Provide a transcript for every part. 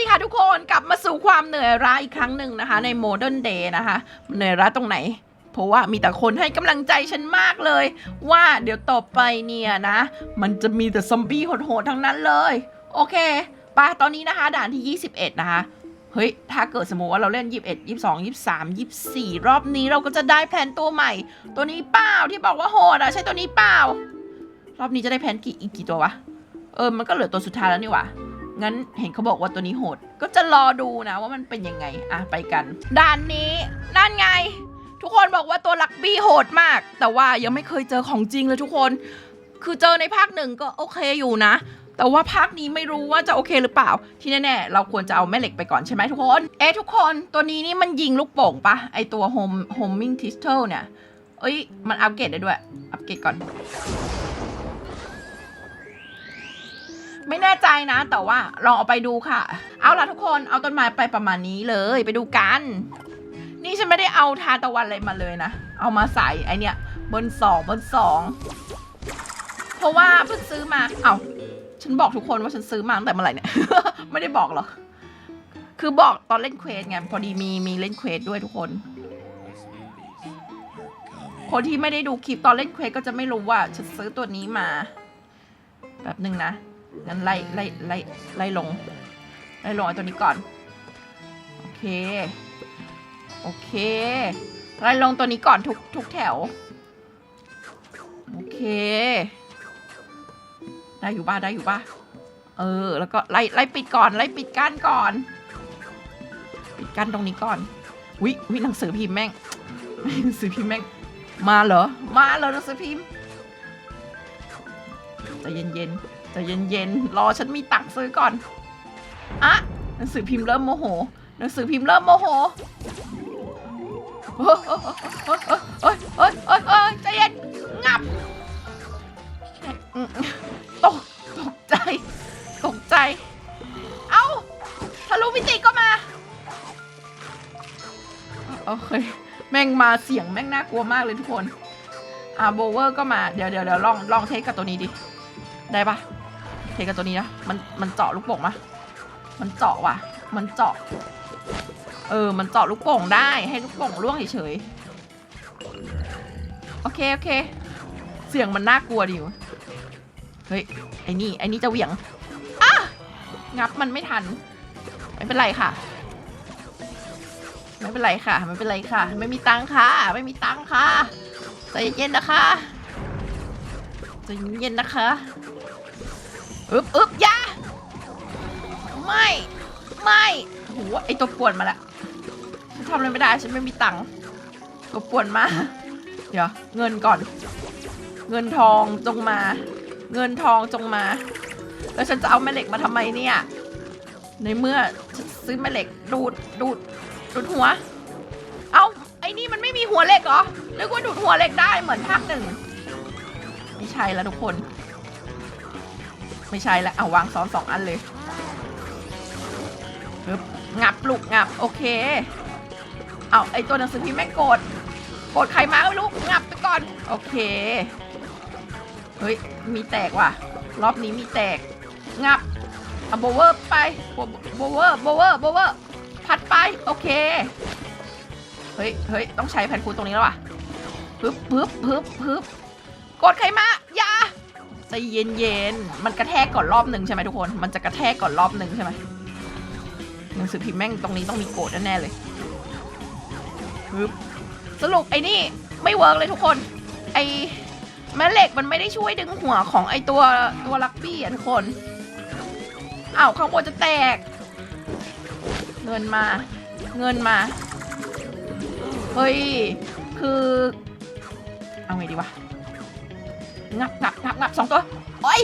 ดีค่ะทุกคนกลับมาสู่ความเหนื่อยล้าอีกครั้งหนึ่งนะคะ ในโมเดิร์นเดย์นะคะเหนื่อยล้าตรงไหน เพราะว่ามีแต่คนให้กำลังใจฉันมากเลย ว่าเดี๋ยวต่อไปเนี่ยนะ มันจะมีแต่ซอมบี้โหดๆทั้งนั้นเลย โอเคไปตอนนี้นะคะ ด่านที่ 21 นะคะเฮ้ย ถ้าเกิดสมมติว่าเราเล่น 21 22 23 24 รอบนี้เราก็จะได้แผนตัวใหม่ ตัวนี้เปล่าที่บอกว่าโหดอะใช่ตัวนี้เปล่ารอบนี้จะได้แผนกี่อีกกี่ตัววะ เออ มันก็เหลือตัวสุดท้ายแล้วนี่หว่า งั้นเห็นเขาบอกว่าตัวนี้โหด ก็จะรอดูนะว่ามันเป็นยังไง อะไปกัน ด่านนี้นั่นไง ทุกคนบอกว่าตัวลักบี้โหดมาก แต่ว่ายังไม่เคยเจอของจริงเลยทุกคน คือเจอในภาคหนึ่งก็โอเคอยู่นะ แต่ว่าภาคนี้ไม่รู้ว่าจะโอเคหรือเปล่า ที่แน่ๆเราควรจะเอาแม่เหล็กไปก่อนใช่ไหมทุกคน เอ๊ะทุกคนตัวนี้นี่มันยิงลูกโป่งปะไอตัว home homing pistol เนี่ย เอ้ยมันอัปเกรดได้ด้วย อัปเกรดก่อน ไม่แน่ใจนะ แต่ว่าลองเอาไปดูค่ะ เอาล่ะทุกคนเอาต้นไม้ไปประมาณนี้เลยไปดูกัน นี่ฉันไม่ได้เอาทาตะวันอะไรมาเลยนะ เอามาใส่ไอเนี่ยบนสองบนสองเพราะว่าเพิ่งซื้อมาเอาฉันบอกทุกคนว่าฉันซื้อมาตั้งแต่เมื่อไหร่เนี่ย ไม่ได้บอกหรอกคือบอกตอนเล่นเควสไงพอดีมีมีเล่นเควสด้วยทุกคน คนที่ไม่ได้ดูคลิปตอนเล่นเควสก็จะไม่รู้ว่าฉันซื้อตัวนี้มา แบบหนึ่งนะ งั้นไล่ไล่ไล่ไล่ลง ไล่ลงไอ้ตัวนี้ก่อน โอเค โอเค ไล่ลงตัวนี้ก่อนทุกทุกแถว โอเค ได้อยู่บ้าได้อยู่บ้าเออ แล้วก็ไล่ไล่ปิดก่อน ไล่ปิดกั้นก่อน ปิดกั้นตรงนี้ก่อน วิวิหนังสือพิมพ์แม่ง หนังสือพิมพ์แม่ง มาเหรอ มาเหรอหนังสือพิมพ์ใจเย็นๆ ใจเย็นๆ รอฉันมีตังค์ซื้อก่อน อะหนังสือพิมพ์เริ่มโมโห หนังสือพิมพ์เริ่มโมโหเฮ้ยเฮ้ยเฮ้ยเฮ้ยเฮ้ยใจเย็น งับ ตก ตกใจ ตกใจ เอ้าทะลุมิติก็มา โอเค แม่งมาเสียงแม่งน่ากลัวมากเลยทุกคน อ่าโบเวอร์ก็มา เดี๋ยวเดี๋ยวเดี๋ยวลองลองเทสกับตัวนี้ดิ ได้ปะ กับตัวนี้นะ มัน มันเจาะลูกโป่งมะมันเจาะว่ะ มันเจาะ เออ มันเจาะลูกโป่งได้ ให้ลูกโป่งร่วงเฉยๆ โอเค โอเค เสียงมันน่ากลัวดิวเฮ้ย ไอ้นี่ไอ้นี่จะเหวี่ยงอะงับมันไม่ทัน ไม่เป็นไรค่ะ ไม่เป็นไรค่ะ ไม่เป็นไรค่ะ ไม่มีตังค่ะ ไม่มีตังค่ะ ใจเย็นๆนะคะ ใจเย็นๆนะคะ อึบอึบยาไม่ ไม่โหไอตัวป่วนมาละฉันทำอะไรไม่ได้ฉันไม่มีตังค์ตัวป่วนมา เดี๋ยว เงินก่อน เงินทองจงมา เงินทองจงมา แล้วฉันจะเอาแม่เหล็กมาทำไมเนี่ย ในเมื่อฉันซื้อแม่เหล็กดูดดูดดูดหัว เอาไอ้นี่มันไม่มีหัวเหล็กเหรอนึกว่าดูดหัวเหล็กได้เหมือนภาคหนึ่งไม่ใช่แล้วทุกคน ไม่ใช่แล้วเอาวางซ้อนสองอันเลยปึ๊บงับลูกงับโอเค เอาไอตัวหนังสือพิมพ์แม่งโกรธโกรธใครมาไม่รู้งับไปก่อน โอเค เฮ้ย มีแตกว่ะ รอบนี้มีแตก งับเอาโบเวอร์ไปโบโบเวอร์โบเวอร์โบเวอร์พัดไป โอเค เฮ้ยเฮ้ยต้องใช้แผ่นคูตรงนี้แล้วว่ะปึ๊บปึ๊บปึ๊บปึ๊บกดใครมา ใจเย็นเย็นมันกระแทกก่อนรอบหนึ่งใช่ไหมทุกคน มันจะกระแทกก่อนรอบหนึ่งใช่ไหมหนังสือพิมพ์แม่งตรงนี้ต้องมีโกดแน่ๆเลยปึ๊บสรุปไอ้นี่ไม่เวิร์กเลยทุกคน ไอ้แม่เหล็กมันไม่ได้ช่วยดึงหัวของไอ้ตัวตัวลักบี้อะทุกคนอ้าวข้างบนจะแตก เงินมา เงินมา เฮ้ย คือ เอาไงดีวะ งับงับงับงับสองตัวโอ้ย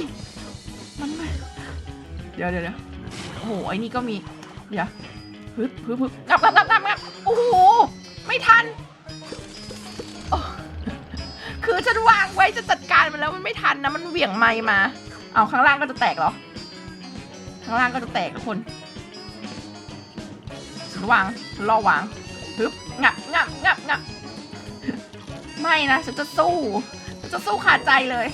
มันไม่เดี๋ยวเดี๋ยวเดี๋ยวโอ้โหไอ้นี่ก็มี เดี๋ยวฮึบฮึบฮึบงับงับงับงับงับโอ้โห ไม่ทัน คือฉันวางไว้จะจัดการมันแล้วมันไม่ทันนะ มันเหวี่ยงไม้มา เอาข้างล่างก็จะแตกเหรอ ข้างล่างก็จะแตกทุกคนฉันวางฉันรอวางปึ๊บงับงับงับงับไม่นะฉันจะสู้ จะสู้ขาดใจเลย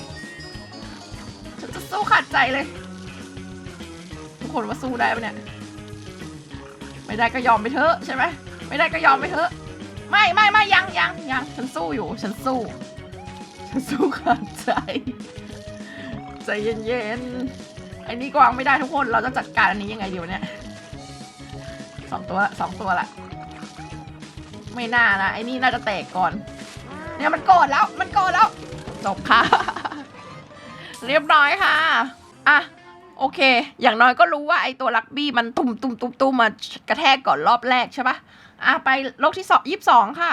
ฉันจะสู้ขาดใจเลย ทุกคนว่าสู้ได้ปะเนี่ย ไม่ได้ก็ยอมไปเถอะใช่ไหมไม่ได้ก็ยอมไปเถอะ ไม่ไม่ไม่ยังยังยังฉันสู้อยู่ ฉันสู้ ฉันสู้ขาดใจ ใจเย็นๆไอ้นี่กวางไม่ได้ทุกคน เราจะจัดการอันนี้ยังไงดีวะเนี่ยสองตัวสองตัวละไม่น่านะไอ้นี่น่าจะแตกก่อน เนี่ยมันโกรธแล้ว มันโกรธแล้ว จบค่ะ เรียบร้อยค่ะ อะ โอเค อย่างน้อยก็รู้ว่าไอตัวลักบี้มันตุ่มตุ่มตุ่มตุ่มมากระแทกก่อนรอบแรกใช่ปะอะไปโลกที่สองยี่สิบสองค่ะ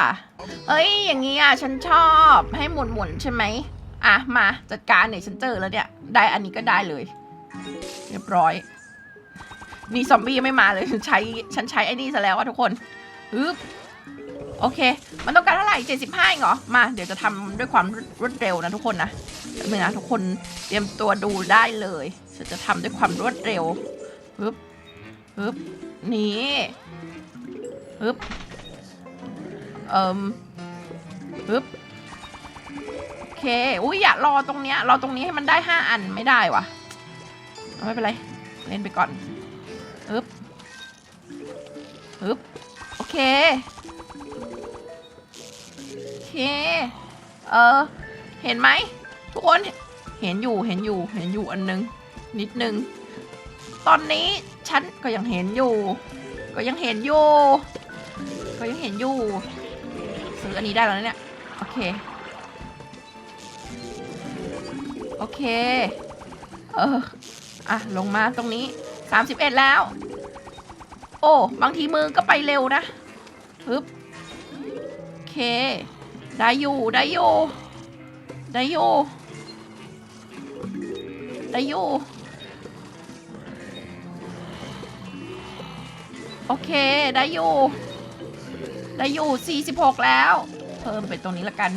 เอ้ย อย่างนี้อะ ฉันชอบให้หมุนหมุนใช่ไหม อะ มาจัดการเนี่ยฉันเจอแล้วเนี่ย ได้อันนี้ก็ได้เลย เรียบร้อย นี่ซอมบี้ไม่มาเลย ฉันใช้ ฉันใช้ไอ้นี่ซะแล้วอะทุกคนฮึบ โอเค มันต้องการเท่าไหร่เจ็ดสิบห้าเหรอ มา เดี๋ยวจะทำด้วยความรวดเร็วนะทุกคนนะเดี๋ยวนะทุกคนเตรียมตัวดูได้เลยฉันจะทำด้วยความรวดเร็วฮึบฮึบนี่ฮึบเอ่มฮึบโอเค อุ้ยอย่ารอตรงเนี้ย รอตรงนี้ให้มันได้ห้าอันไม่ได้วะไม่เป็นไร เล่นไปก่อนฮึบฮึบโอเค เค เออ เห็นไหมทุกคน เห็นอยู่ เห็นอยู่ เห็นอยู่อันนึง นิดนึง ตอนนี้ฉันก็ยังเห็นอยู่ ก็ยังเห็นอยู่ ก็ยังเห็นอยู่ ซื้ออันนี้ได้แล้วเนี่ย โอเค โอเค เออ อะ ลงมาตรงนี้ 31 แล้ว โอ้ บางทีมือก็ไปเร็วนะฮึบโอเค ได้อยู่ได้อยู่ได้อยู่ได้อยู่โอเคได้อยู่ได้อยู่46 แล้ว เพิ่มไปตรงนี้ละกัน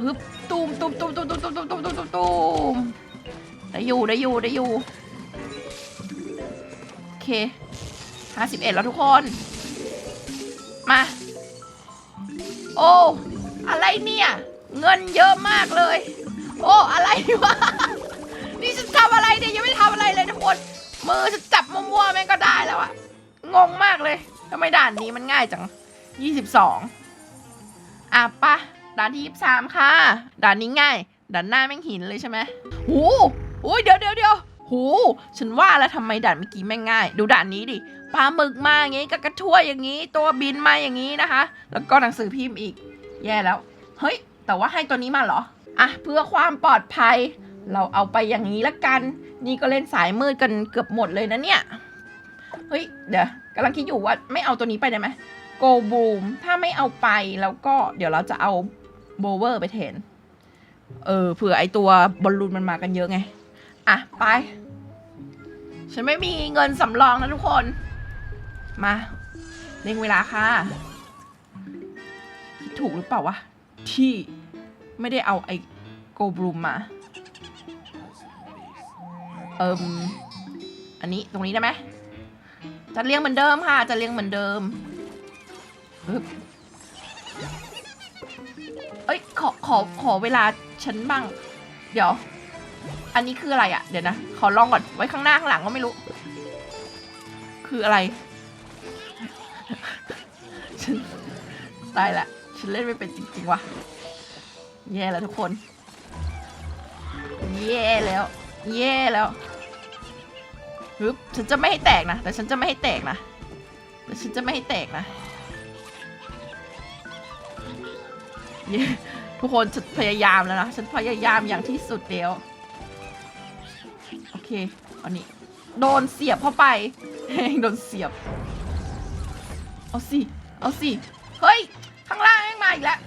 ฮึบตูมตูมตูมตูมตูมตูมตูมตูมตูมตูมตูมได้อยู่ได้อยู่ได้อยู่โอเค51แล้วทุกคน มา อ้อะไรเนี่ย เงินเยอะมากเลย โอ้อะไรวะนี่ฉันทำอะไรเนี่ยยังไม่ทำอะไรเลยทุกคนมือฉันจับมั่วๆแม่งก็ได้แล้วอะงงมากเลยทำไมด่านนี้มันง่ายจัง22อะปะด่านที่23ค่ะ ด่านนี้ง่าย ด่านหน้าแม่งหินเลยใช่ไหมโอ้ยเดี๋ยวเดี๋ยวเดี๋ยว หูฉันว่าแล้วทำไมด่านเมื่อกี้แม่งง่าย ดูด่านนี้ดิปลาหมึกมาอย่างงี้กระกระช่วอย่างงี้ ตัวบินมาอย่างงี้นะคะ แล้วก็หนังสือพิมพ์อีก แย่แล้ว เฮ้ย แต่ว่าให้ตัวนี้มาเหรอ อะ เพื่อความปลอดภัย เราเอาไปอย่างนี้ละกัน นี่ก็เล่นสายมืดกันเกือบหมดเลยนะเนี่ย เฮ้ย เดี๋ยวกำลังคิดอยู่ว่าไม่เอาตัวนี้ไปได้ไหมโกบูมถ้าไม่เอาไปแล้วก็เดี๋ยวเราจะเอาโบเวอร์ไปแทน เออเผื่อไอตัวบอลลูนมันมากันเยอะไง อะ ไป ฉันไม่มีเงินสำรองนะทุกคน มาเร่งเวลาค่ะ คิดถูกหรือเปล่าวะ ที่ไม่ได้เอาไอ้โกบลูมมา เอิมอันนี้ตรงนี้ได้ไหมจะเรียงเหมือนเดิมค่ะจะเรียงเหมือนเดิมเอ้ยขอขอขอเวลาฉันบ้าง เดี๋ยว อันนี้คืออะไรอะ่ะเดี๋ยวนะ ขอลองก่อน ไว้ข้างหน้าข้างหลังก็ไม่รู้ คืออะไร ฉันตายละ ฉันเล่นไม่เป็นจริงๆว่ะ แย่แล้วทุกคน แย่แล้ว แย่แล้วฮึบฉันจะไม่ให้แตกนะ แต่ฉันจะไม่ให้แตกนะ แต่ฉันจะไม่ให้แตกนะทุกคนฉันพยายามแล้วนะ ฉันพยายามอย่างที่สุดแล้ว โอเคอันนี้ โดนเสียบเข้าไป โดนเสียบ เอาสิ เอาสิ เฮ้ย ข้างล่างแม่งมาอีกแล้ว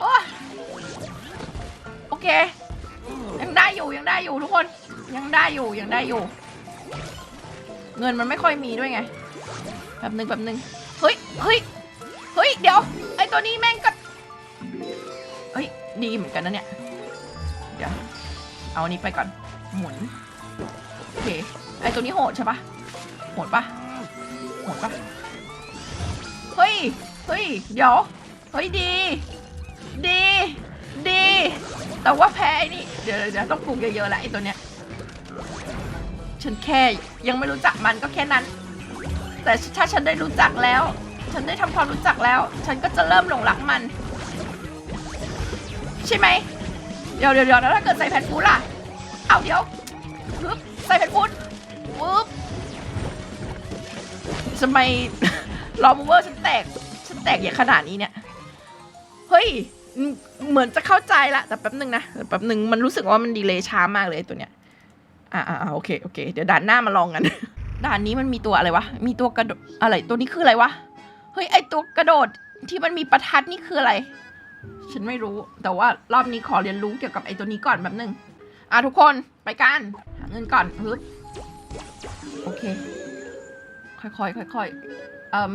โอ้โอเค ยังได้อยู่ยังได้อยู่ทุกคน ยังได้อยู่ยังได้อยู่ เงินมันไม่ค่อยมีด้วยไงแปบหนึ่งแปบหนึ่งเฮ้ยเฮ้ยเฮ้ย เดี๋ยว ไอตัวนี้แม่งก็ เฮ้ย ดีเหมือนกันนะเนี่ย เอาอันนี้ไปก่อน หมุน โอเค ไอตัวนี้โหดใช่ปะโหดปะโหดปะเฮ้ย เฮ้ย เดี๋ยว เฮ้ยดี ดี ดี แต่ว่าแพ้ไอ้นี่ เดี๋ยวเดี๋ยวต้องปลูกเยอะๆแหละไอตัวเนี้ย ฉันแค่ยังไม่รู้จักมันก็แค่นั้น แต่ถ้าฉันได้รู้จักแล้ว ฉันได้ทำความรู้จักแล้ว ฉันก็จะเริ่มหลงรักมัน ใช่ไหม เดี๋ยวเดี๋ยวเดี๋ยวแล้วถ้าเกิดใส่แผ่นฟูดล่ะ เอาเดี๋ยวปึ๊บใส่แผ่นฟูดปึ๊บทำไมลอมูเวอร์ฉันแตก ฉันแตกอย่างขนาดนี้เนี่ย เฮ้ย เหมือนจะเข้าใจละ แต่แป๊บนึงนะเดี๋ยวแป๊บนึงมันรู้สึกว่ามันดีเลย์ช้ามากเลยตัวเนี้ย อ่าอ่าโอเคโอเค เดี๋ยวด่านหน้ามาลองกัน ด่านนี้มันมีตัวอะไรวะ มีตัวกระโดดอะไร ตัวนี้คืออะไรวะ เฮ้ยไอตัวกระโดดที่มันมีประทัดนี่คืออะไร ฉันไม่รู้ แต่ว่ารอบนี้ขอเรียนรู้เกี่ยวกับไอ้ตัวนี้ก่อนแบบนึง อะทุกคนไปกันหาเงินก่อนฮึบโอเค ค่อยๆค่อยๆเอ่ม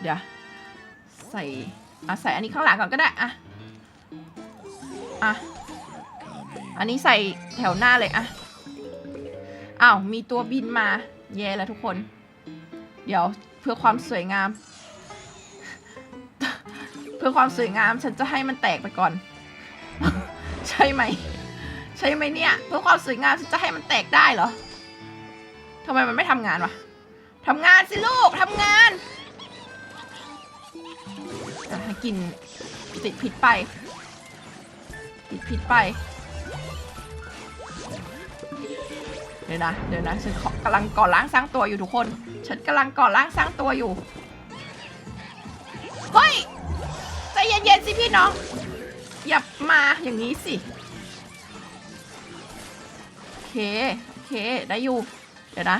เดี๋ยวใส่อะใส่อันนี้ข้างหลังก่อนก็ได้อะอะอันนี้ใส่แถวหน้าเลยอะอ้าวมีตัวบินมาแย่แล้วทุกคน เดี๋ยวเพื่อความสวยงาม เพื่อความสวยงามฉันจะให้มันแตกไปก่อน ใช่ไหม ใช่ไหมเนี่ย เพื่อความสวยงามฉันจะให้มันแตกได้เหรอทำไมมันไม่ทำงานวะทำงานสิลูกทำงานกินติดพิษไป ติดพิษไป เดี๋ยวนะ เดี๋ยวนะ ฉันขอกำลังก่อร่างสร้างตัวอยู่ทุกคน ฉันกำลังก่อร่างสร้างตัวอยู่ เฮ้ยี่น้องอย่ามาอย่างนี้สิ โอเค โอเค ได้อยู่ เดี๋ยวนะ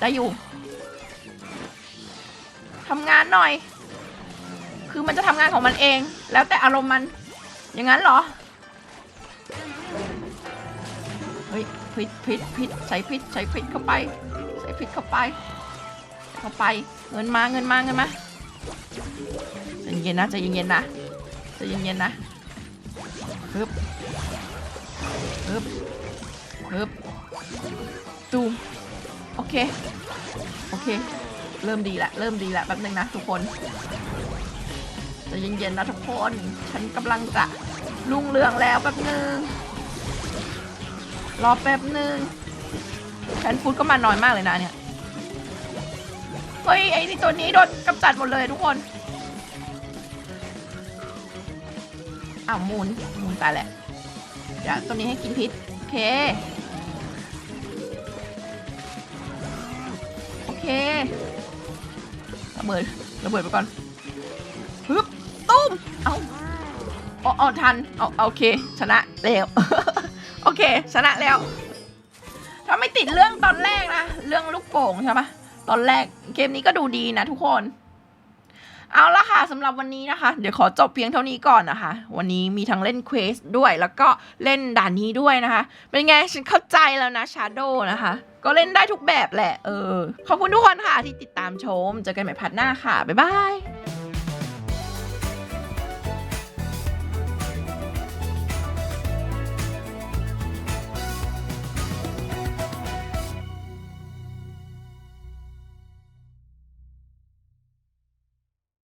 ได้อยู่ทำงานหน่อย คือมันจะทำงานของมันเอง แล้วแต่อารมณ์มัน อย่างนั้นเหรอ เฮ้ยพิษพิษพิษใส่พิษใส่พิษเข้าไป ใส่พิษเข้าไป เข้าไป เงินมา เงินมา เงินมาใจเย็นนะใจเย็นๆนะ ใจเย็นๆนะฮึบฮึบฮึบตูมโอเค โอเค เริ่มดีละ เริ่มดีละแป๊บนึงนะทุกคนใจเย็นๆนะทุกคน ฉันกำลังจะรุ่งเรืองแล้วแป๊บนึง รอแป๊บหนึ่งแพนฟูดก็มาน้อยมากเลยนะเนี่ย เฮ้ย ไอ้นี่ตัวนี้โดนกำจัดหมดเลยทุกคน อ้าวมูนมูนตายแหละเดี๋ยวตัวนี้ให้กินพิษ โอเค โอเคระเบิดระเบิดไปก่อนฮึบตุ้ม เอาเอาเอาทันเอาเอาโอเค ชนะแล้ว โอเค ชนะแล้ว ถ้าไม่ติดเรื่องตอนแรกนะ เรื่องลูกโป่งใช่ปะตอนแรกเกมนี้ก็ดูดีนะทุกคน เอาละค่ะสำหรับวันนี้นะคะ เดี๋ยวขอจบเพียงเท่านี้ก่อนนะคะ วันนี้มีทั้งเล่นเควสด้วย แล้วก็เล่นด่านนี้ด้วยนะคะ เป็นไงฉันเข้าใจแล้วนะชาโดนะคะ ก็เล่นได้ทุกแบบแหละ เออ ขอบคุณทุกคนค่ะที่ติดตามชม เจอกันใหม่พัดหน้าค่ะ บ๊ายบาย